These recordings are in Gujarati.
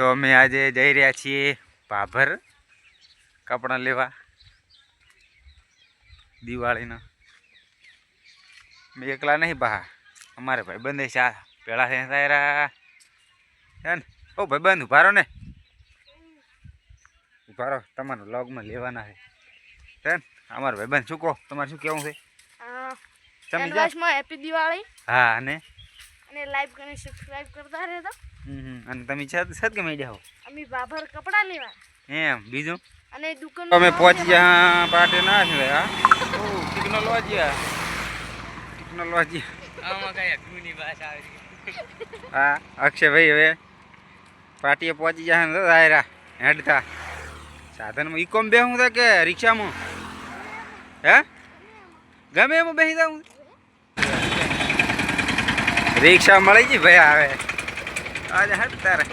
તો અમે આજે જઈ રહ્યા છીએ ભાભર કપડાં લેવા. દિવાળીના. મેં એકલા નહીં બહા અમારે ભાઈ બંધ છે પેલા છે ને? ઓ ભાઈ બંધ ઉભારો ને. ઉભારો તમારું વ્લોગમાં લેવાના છે. ને? અમારા ભાઈ બંધ શું કહો? તમારે શું કહેવું છે? તમે હેપી દિવાળી. હા અને? અને લાઈક અને સબસ્ક્રાઇબ કરતા હમ. અને તમે છત છત કે મેડ્યા હો. અમે બાભર કપડા લેવા. એમ બીજું? અને દુકાન અમે પહોંચી જા પાટે ના છે આ ઓ ટેકનોલોજી આ. ટેકનોલોજી. આમાં કઈ અગ્નિની ભાષા આવે હા અક્ષયભાઈ હવે પાટીએ પહોંચી જાય ને દાયરા હેડતા. સાધનમાં ઈકોમ બેહું હું કે રિક્ષામાં? હે? ગમે એમાં બેસી જાઉં? રિક્ષા મળી ગઈ ભાઈ આવે. આજે હેડ તારે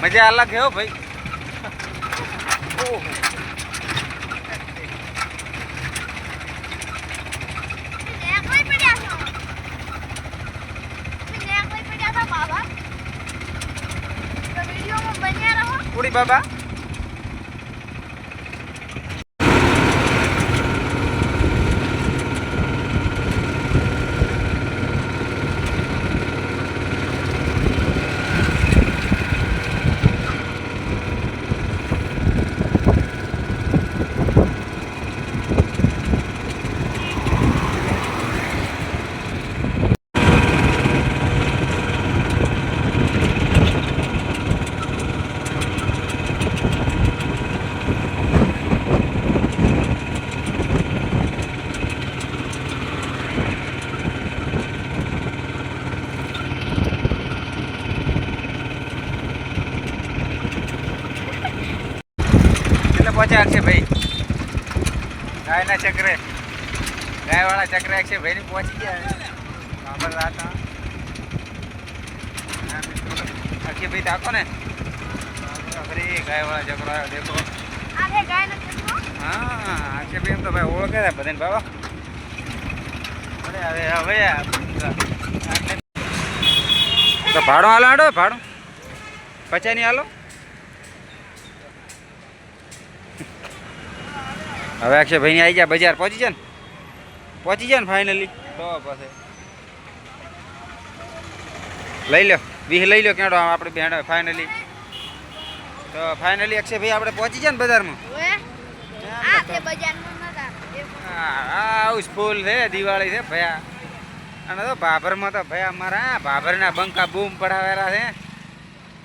મજા અલગ હે હો ભાઈ ઓહો કુડી બાબા કેટલે પહોંચ્યા અક્ષયભાઈ ગાયના ચક્રે. ગાયવાળા ચક્રે અક્ષયભાઈ પહોંચી ગયા. ખબર રાતા ભાઈ તાકો ને? અરે ગાયવાળા ચક્રો આવ્યો દેખો. હા અક્ષયભાઈ એમ તો ભાઈ ઓળખે છે બધાને બાબા. અરે હવે હવે તો ભાડું હાલો હાડો ભાડું. પચાની હાલો. હવે અક્ષયભાઈ આવી ગયા બજાર. પહોંચી જાય ને પહોંચી જાય ને ફાઇનલી તો પછી. લઈ લો વીહ લઈ લો કેડો આપણે બેડ ફાઇનલી તો ફાઇનલી અક્ષયભાઈ આપણે પહોંચી જાય ને બજારમાં. હાઉસ ફૂલ છે દિવાળી છે ભયા. અને તો ભાભરમાં તો ભયા અમારા ભાભરના બંકા બૂમ પડાવેલા છે.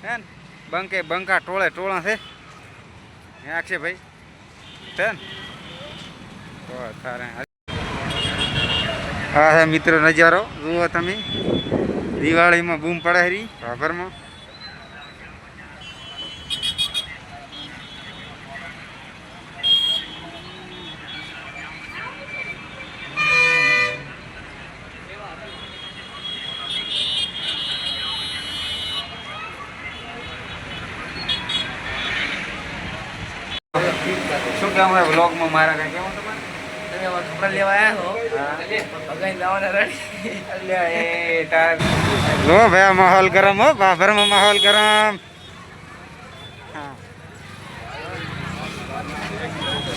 હે ને? બંકે બંકા ટોળે ટોળા છે. અક્ષયભાઈ? છે ને? હા, હે, મિત્રો, નજારો. જુઓ તમે. દિવાળીમાં બૂમ પડે ભાભરમાં શું કહેવું બ્લોગમાં મારા કાંઈ કેવું તમારે કપડા લેવા આવ્યા છો હા. ભગાઈ લાવવાના રેડી અલ્યા એ તાર લો ભાઈ આ માહોલ ગરમ હો ભાભરમાં માહોલ ગરમ હા.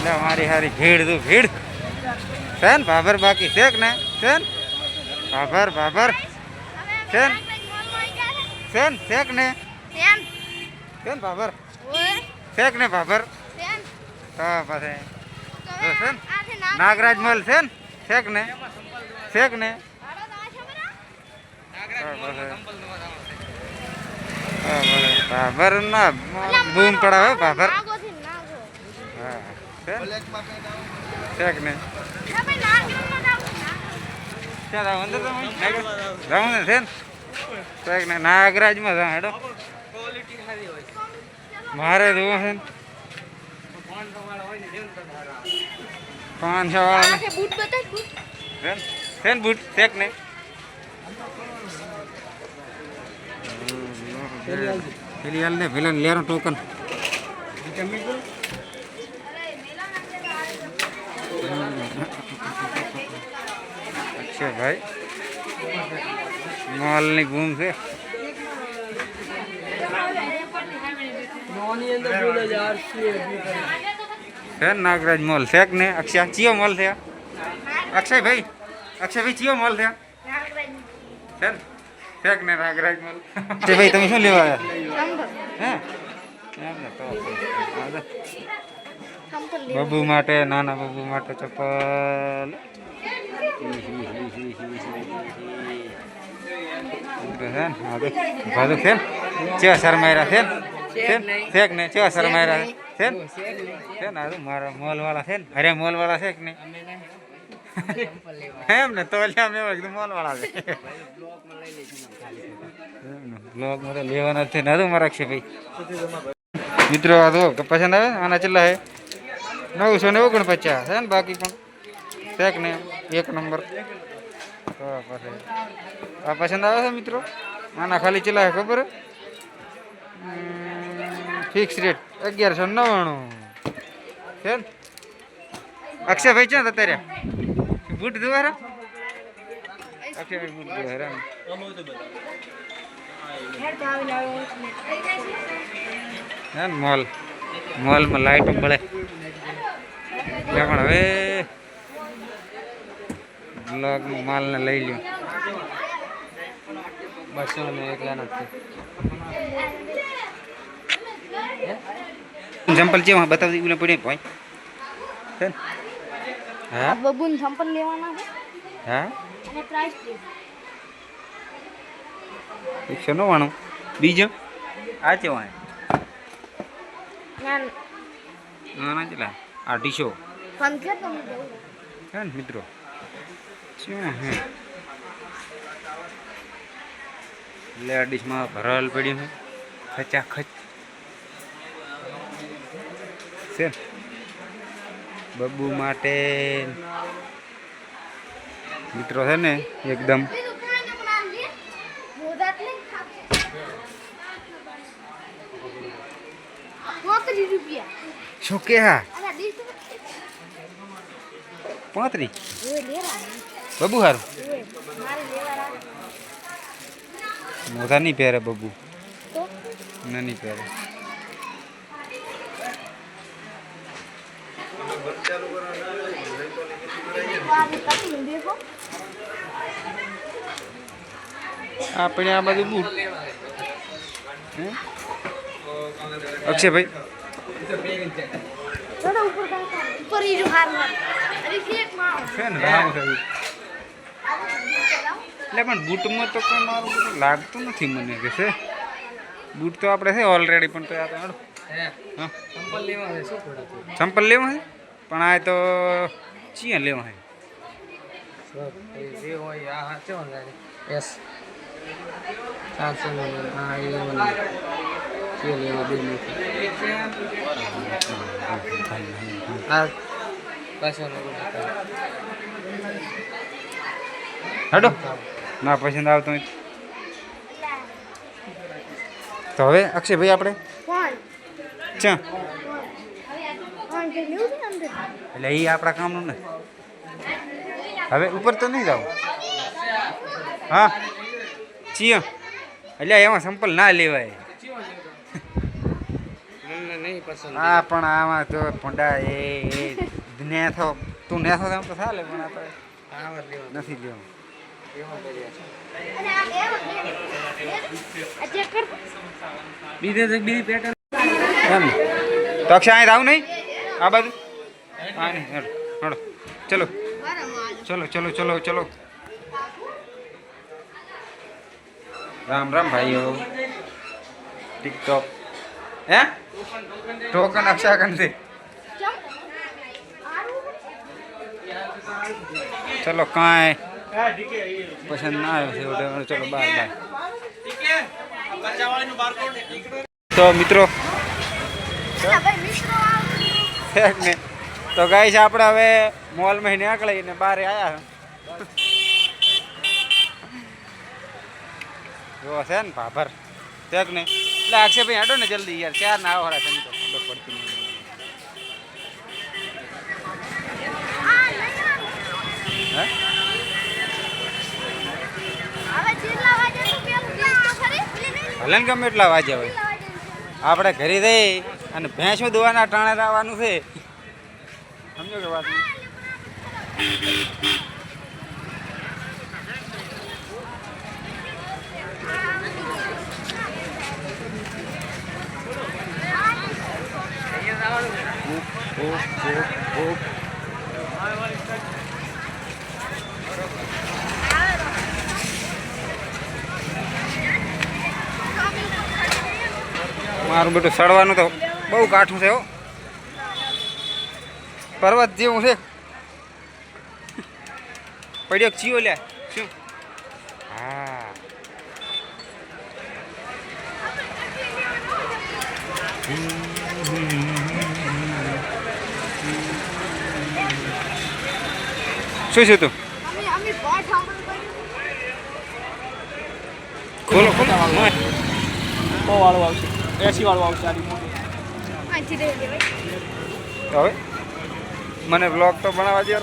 લે મારી હારી ભીડ તું ભીડ છે ને ભાભર બાકી છે કે ને છે ને ભાભર ભાભર છે ને છે ને છે કે ને છે ને ભાભર છે કે ને ભાભર તો પછી તો છે ને નાગરાજ મહેલ છે ને? છેક ને છે કે ને ભાભર ના બૂમ પડાવે ભાભર. હા, છે ને? જાવ? ને છે ને? છે ને નાગરાજમાં જાઉં હેડો. મારે જોવું છે ને? પાંચસો વાળા હોય ને જેમ તમારા પાંચસો વાળા બૂટ બતાય બૂટ છે ને છે ને બૂટ શેક ને પેલી હાલ ને પેલા લેરો ટોકન અચ્છા ભાઈ મોલની બૂમ છે છે નાગરાજ મોલ છે કે ને અક્ષય ચિયો મોલ છે? અક્ષયભાઈ ભાઈ અક્ષય ભાઈ ચિયો મોલ છે? છે છે કે ને નાગરાજ મોલ? તે ભાઈ તમે શું લેવા આવ્યા? હે? બબુ માટે નાના બબુ માટે ચપ્પલ. છે ને? હા તો ભાદુ છે ને? ચેવા શરમાયરા છે ને? છે ને? ચો સર ને છે ને? છે ને? આ મારા મોલવાળા છે ને? અરે મોલવાળા છે કે નહીં નહીં. લેવા એમ ને? તો એટલે અમે એવા મોલવાળા છે. બ્લોગમાં લેવાના છે ને. હતું મારા છે ભાઈ મિત્રો આ તો પસંદ આવે આના ચેલા હે નવસો ને ઓગણપચાસ. છે ને બાકી પણ? શેક ને એક નંબર. આ પસંદ આવે છે મિત્રો? આના ખાલી ચેલા હે ખબર ફિક્સ રેટ અગિયારસો નવ્વાણું. છે અક્ષયભાઈ છે ને અત્યારે? બૂટ દ્વારા અક્ષયભાઈ બૂટ દ્વારા મોલ. મોલમાં લાઈટ મળે પણ હવે. બ્લોગમાં માલને લઈ લ્યો. બસો ને એકલા નથી ચંપલ છે બતાવી દીધું પડી ભાઈ છે ને? હા? બબુન સંપલ લેવાના છે. હા? અને પ્રાઇસ એકસો નવ્વાણું. બીજો? આ છે વાય ના ના ચલા અઢીસો પંખે તમે જવું હે ને મિત્રો? એટલે હે ડીશમાં ભરલ પડ્યું છે ખચાખચ છે? બબ્બુ માટે મિત્રો છે ને એકદમ. શું કે હા? લેવા બબુ હારું. મોઢા નહીં પહેરે બબુ. ના નહીં પહેરે. આપણે આ બધું બૂટ. હે? અક્ષયભાઈ થોડો ઉપર કાકા ઉપર ઈ જો હાર હાર અરે ફેકમાં છે ને રામ થયું એટલે પણ બૂટમાં તો કંઈ મારું બધું લાગતું નથી મને કે છે. બૂટ તો આપણે છે ઓલરેડી પણ તો આ તો હાલો. હે. હા. સંપલ લેવા છે શું થોડા ચંપલ લેવા છે? પણ આ તો ચિયા લેવા જે હોય આ હા કેવો લાગે? યસ ચારસો હા એ લેવા બે બસો નો હડો. ના પસંદ આવતો હોય તો હવે અક્ષયભાઈ આપણે? ચા કોણ કે લેવું છે ને અંદર એટલે એ આપણા કામનું ને. હવે ઉપર તો નહીં જાવ હા ચિયો. એટલે એમાં સંપલ ના લેવાય. હા પણ આમાં તો ભૂંડા એ એ. નેથો તું ને થો તો ચાલે પણ આ તો આ વાર લેવા નથી લેવું. બીજે બીજી પેટર્ન એમ. ને? અહીં આવું નહીં? આ બાજુ? હા નહીં હેડો હેડો. ચલો. ચલો ચલો ચલો ચલો. રામ રામ ભાઈઓ. ટિકટોક. હે? ટોકન અક્ષા કંદે. ચલો, કાંઈ પસંદ ના આવ્યો છે ચલો, બાય બાય. તો મિત્રો ને તો છે આપણે હવે મોલ મોલમાં નીકળીને બહાર આવ્યા જો છે ને ભાભર. ચેક ને એટલે આક્ષે ભાઈ, હાડો ને જલ્દી યાર, ચાર ના આવવાળા છે તો ખબર પડતી નહીં. હલન ગમે એટલા વાજ્યા હોય. આપણે ઘરે જઈ અને ભેંસો દોવાના ટાણે લાવવાનું છે. સમજો કે વાત? મારું બેટું સડવાનું તો બહુ કાઠું છે પર્વત જેવું છે. પડ્યો ચીયો લે? શું? હા. શું છે તું? ખોલો ખોલો. વાળું આવશે. એસી વાળું આવશે આ રીતનું. અહીંથી લઈ લેવાય હવે? મને બ્લોગ તો ભણાવવા દે.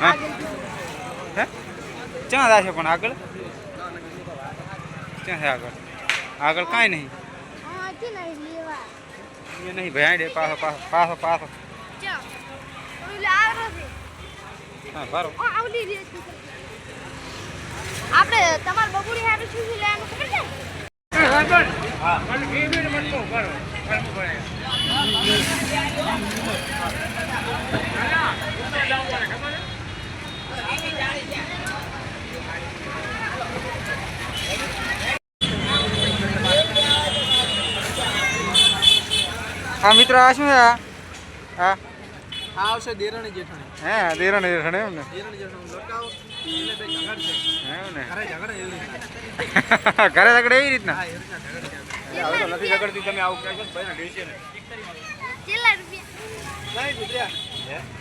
હા. ક્યાં થાય છે પણ આગળ? ક્યાં છે આગળ? આગળ કાંઈ નહીં. એ નહીં ભાઈ દે પાછો પાછો પાછો પાછો. હા બરો ઓ આવલી રે છે. આપણે તમાર બબુડી હારું શું શું લેવાનું ખબર છે? હા મિત્ર આ હા? આ આવશે દેરાણી જેઠાણી. હે દેરણ દેરણ એમ ને? દેરાણી જેઠાણી લટકાવો એટલે બે ઝઘડ છે. એમ ને? ઘરે ઝઘડે એવી રીતે. ઘરે ઝઘડે એવી રીતના? હા એવી રીતના ઝઘડે છે. હવે તો નથી ઝઘડતી તમે આવું કહેશો ને ભાઈને ડેસીએ ને. કેટલા રૂપિયા? નહીં ગુજર્યા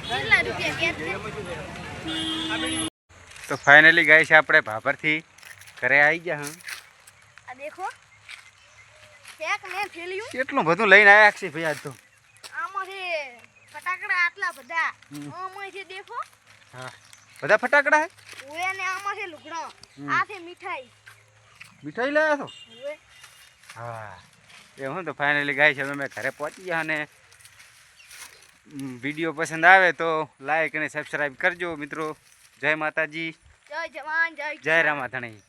કેટલા રૂપિયા કે તો ફાઇનલી ગાય છે? આપણે ભાભરથી ઘરે આવી ગયા હા. આ દેખો. કેટલું બધું લઈને આવ્યા છે ભાઈ આજ તો આમાં છે ફટાકડા આટલા બધા. હમ. આમાં છે દેખો હા. બધા ફટાકડા હે? ઓએ ને આમાં છે લુગડો. આ છે મીઠાઈ. મીઠાઈ લાયા છો? ઓએ. હા. એ હું તો ફાઇનલી ગાય છે મેં અમે ઘરે પહોંચી ગયા અને વીડિયો પસંદ આવે તો લાઈક અને સબસ્ક્રાઈબ કરજો મિત્રો. જય માતાજી. જય જવાન જય જય રામાધણી.